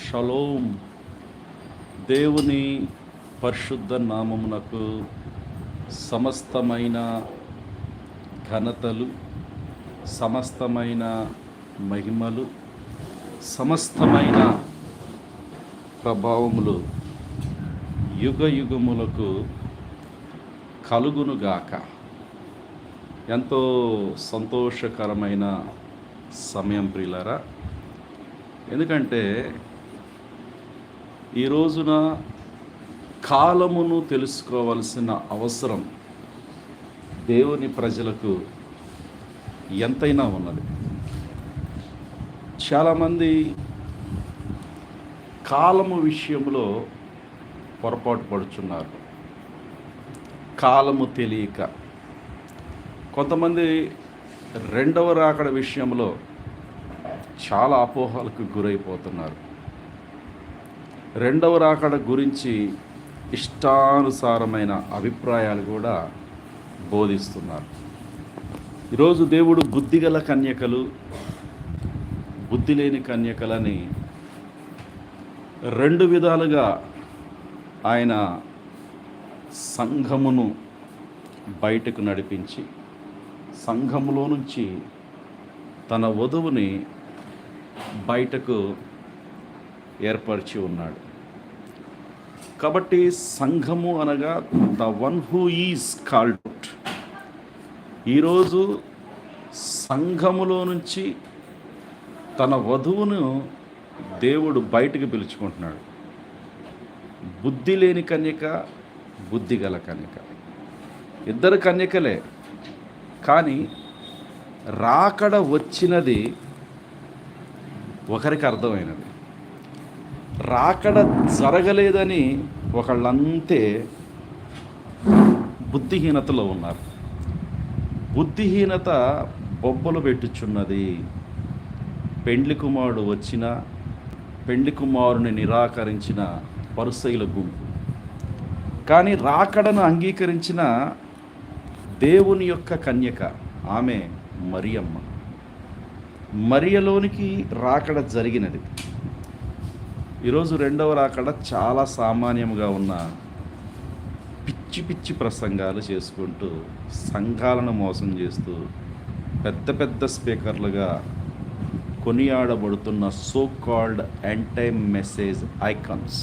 Shalom. దేవుని పరిశుద్ధ నామమునకు సమస్తమైన ఘనతలు సమస్తమైన మహిమలు సమస్తమైన ప్రభావములు యుగ యుగములకు కలుగునుగాక ఎంతో సంతోషకరమైన సమయం ప్రియులరా. ఎందుకంటే ఈ రోజున కాలమును తెలుసుకోవలసిన అవసరం దేవుని ప్రజలకు ఎంతైనా ఉన్నది. చాలామంది కాలము విషయంలో పొరపాటు పడుచున్నారు. కాలము తెలియక. కొంతమంది రెండవ రాకడ విషయంలో చాలా అపోహలకు గురైపోతున్నారు. రెండవ రాకడ గురించి ఇష్టానుసారమైన అభిప్రాయాలు కూడా బోధిస్తున్నారు. ఈరోజు దేవుడు బుద్ధిగల కన్యకలు బుద్ధి లేని కన్యకలని రెండు విధాలుగా ఆయన సంఘమును బయటకు నడిపించి సంఘములో నుంచి తన వధువుని బయటకు ఏర్పరిచి ఉన్నాడు. కాబట్టి సంఘము అనగా the one who is called ఈరోజు సంఘములో నుంచి తన వధువును దేవుడు బయటకు పిలుచుకుంటున్నాడు. బుద్ధి లేని కన్యక బుద్ధి గల కన్యక. ఇద్దరు కన్యకలే. కానీ రాకడ వచ్చినది ఒకరికి అర్థమైనది. రాకడ జరగలేదని ఒకళ్ళంతే బుద్ధిహీనతలో ఉన్నారు. బుద్ధిహీనత బొబ్బలు పెట్టుచున్నది. పెండ్లి కుమారుడు వచ్చిన పెండ్లి కుమారుని నిరాకరించిన పరుసైల గుంపు. కానీ రాకడను అంగీకరించిన దేవుని యొక్క కన్యక ఆమె మరియమ్మ. మరియలోనికి రాకడ జరిగినది. ఈరోజు రెండవ రాకడ చాలా సామాన్యంగా ఉన్న పిచ్చి పిచ్చి ప్రసంగాలు చేసుకుంటూ సంఘాలను మోసం చేస్తూ పెద్ద పెద్ద స్పీకర్లుగా కొనియాడబడుతున్న so called anti message icons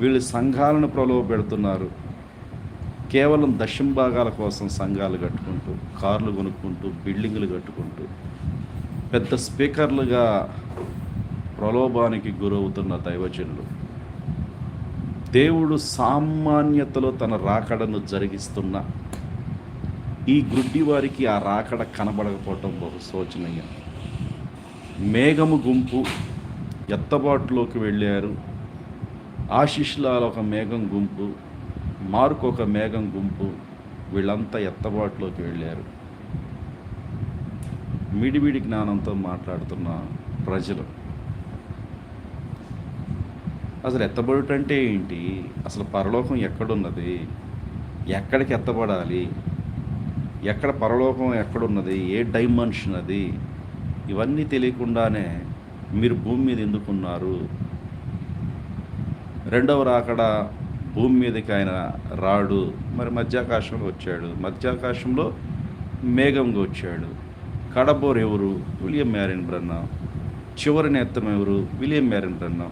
వీళ్ళు సంఘాలను ప్రలోభ పెడుతున్నారు కేవలం దశంభాగాల కోసం సంఘాలు కట్టుకుంటూ కార్లు కొనుక్కుంటూ బిల్డింగులు కట్టుకుంటూ పెద్ద స్పీకర్లుగా ప్రలోభానికి గురవుతున్న దైవజనులు దేవుడు సామాన్యతలో తన రాకడను జరిగిస్తున్న ఈ గుడ్డి వారికి ఆ రాకడ కనబడకపోవటం బహు శోచనీయం. మేఘము గుంపు ఎత్తబాటులోకి వెళ్ళారు. ఆశిష్లాల ఒక మేఘం గుంపు మార్కొక మేఘం గుంపు వీళ్ళంతా ఎత్తబాటులోకి వెళ్ళారు. మిడిమిడి జ్ఞానంతో మాట్లాడుతున్న ప్రజలు అసలు ఎత్తబడుట అంటే ఏంటి? అసలు పరలోకం ఎక్కడున్నది? ఎక్కడికి ఎత్తబడాలి? ఎక్కడ పరలోకం ఎక్కడున్నది? ఏ డైమెన్షన్ అది? ఇవన్నీ తెలియకుండానే మీరు భూమి మీద ఎందుకున్నారు? రెండవ రాకడా భూమి మీదకి ఆయన రాడు. మరి మధ్యాకాశంలో వచ్చాడు. మధ్యాకాశంలో మేఘంగా వచ్చాడు. కడబోర్ ఎవరు? విలియం మ్యారిన్ బ్రన్నా చివరి నేత్రం ఎవరు? విలియం మ్యారిన్ బ్రన్నా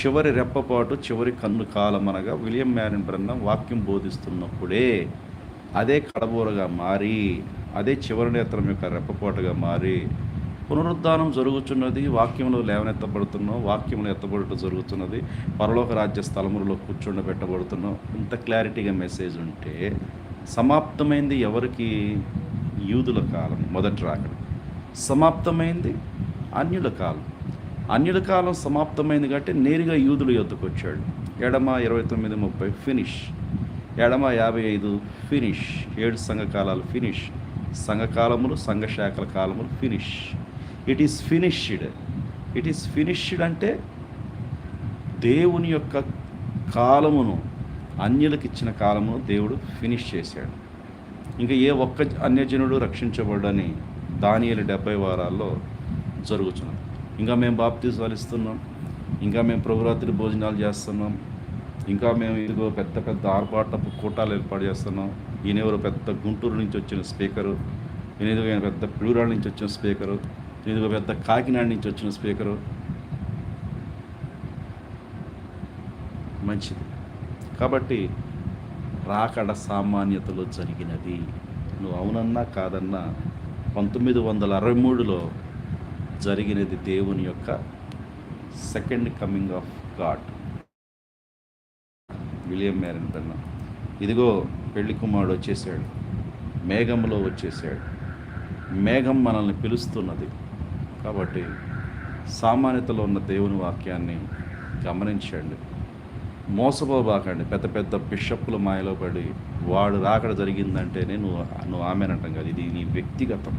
చివరి రెప్పపాటు చివరి కన్ను కాలం అనగా విలియం మ్యారిన్ బ్రన్నా వాక్యం బోధిస్తున్నప్పుడే అదే కడబోరగా మారి అదే చివరి నేత్రం యొక్క రెప్పపాటుగా మారి పునరుద్ధానం జరుగుతున్నది వాక్యములు లేవనెత్తబడుతున్నావు వాక్యములు ఎత్తబడుట జరుగుతున్నది పరలోక రాజ్య స్థలములలో కూర్చుండబెట్టబడుతున్నాం ఇంత క్లారిటీగా మెసేజ్ ఉంటే సమాప్తమైంది ఎవరికి? యూదుల కాలం మొదటి రాకడ. సమాప్తమైంది అన్యుల కాలం. అన్యుల కాలం సమాప్తమైంది కాబట్టి నేరుగా యూదుల యొద్దకు వచ్చాడు. ఎడమ ఇరవై తొమ్మిది ముప్పై ఫినిష్. ఎడమ యాభై ఐదు ఫినిష్. ఏడు సంఘకాలాలు ఫినిష్. సంఘకాలములు సంఘశాఖల కాలములు finish. It is finished it is finished అంటే దేవుని యొక్క కాలమును అన్యులకు ఇచ్చిన కాలమును దేవుడు ఫినిష్ చేశాడు. ఇంకా ఏ ఒక్క అన్యజనుడు రక్షించబడని దానియలు డెబ్బై వారాల్లో జరుగుతున్నది ఇంకా మేము బాప్తీసాలు ఇస్తున్నాం. ఇంకా మేము ప్రభురాత్రి భోజనాలు చేస్తున్నాం. ఇంకా మేము ఇదిగో పెద్ద పెద్ద ఆర్భాటపు కూటాలు ఏర్పాటు చేస్తున్నాం. ఈయన ఎవరు పెద్ద గుంటూరు నుంచి వచ్చిన స్పీకరు. ఈయన పెద్ద పిడుగురాళ్ళ నుంచి వచ్చిన స్పీకరు. ఇదిగో పెద్ద కాకినాడ నుంచి వచ్చిన స్పీకరు. మంచిది. కాబట్టి రాకడ సామాన్యతలో జరిగినది. నువ్వు అవునన్నా కాదన్నా పంతొమ్మిది వందల అరవై మూడులో జరిగినది దేవుని యొక్క second coming of God William Marrion పెన్న ఇదిగో పెళ్ళి కుమారుడు వచ్చేసాడు. మేఘంలో వచ్చేసాడు. మేఘం మనల్ని పిలుస్తున్నది. కాబట్టి సామాన్యతలో ఉన్న దేవుని వాక్యాన్ని గమనించండి. మోసపోబాకండి. పెద్ద పెద్ద బిషప్పుల మాయలో పడి వాడు రాకడ జరిగిందంటేనే నువ్వు నువ్వు ఆమెనంటాం కదా. ఇది నీ వ్యక్తిగతం.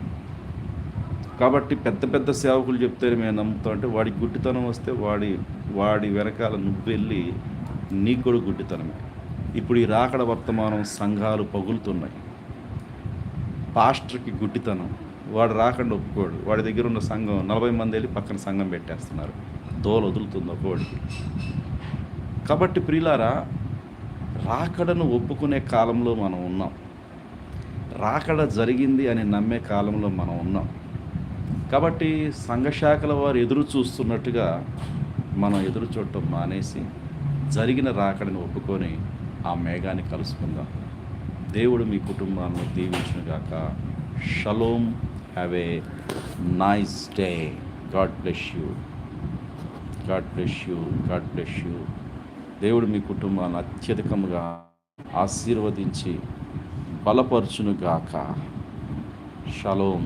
కాబట్టి పెద్ద పెద్ద సేవకులు చెప్తే మేము నమ్ముతాం. అంటే వాడి గుడ్డితనం వస్తే వాడి వాడి వెనకాల నువ్వు వెళ్ళి నీ కూడా గుడ్డితనమే. ఇప్పుడు ఈ రాకడ వర్తమానం సంఘాలు పగులుతున్నాయి. పాస్టర్కి గుడ్డితనం. వాడు రాకుండా ఒప్పుకోడు. వాడి దగ్గర ఉన్న సంఘం నలభై మంది వెళ్ళి పక్కన సంఘం పెట్టేస్తున్నారు. దోలు వదులుతుంది ఒక్కోడికి కాబట్టి ప్రియులారా రాకడను ఒప్పుకునే కాలంలో మనం ఉన్నాం. రాకడ జరిగింది అని నమ్మే కాలంలో మనం ఉన్నాం. కాబట్టి సంఘశాఖల వారు ఎదురు చూస్తున్నట్టుగా మనం ఎదురు చూడటం మానేసి జరిగిన రాకడని ఒప్పుకొని ఆ మేఘాన్ని కలుసుకుందాం. దేవుడు మీ కుటుంబాలను దీవించునుగాక. Shalom. Have a nice day God bless you God bless you God bless you దేవుడు మీ కుటుంబాన్ని అత్యధికముగా ఆశీర్వదించి బలపరచునుగాక. శలోం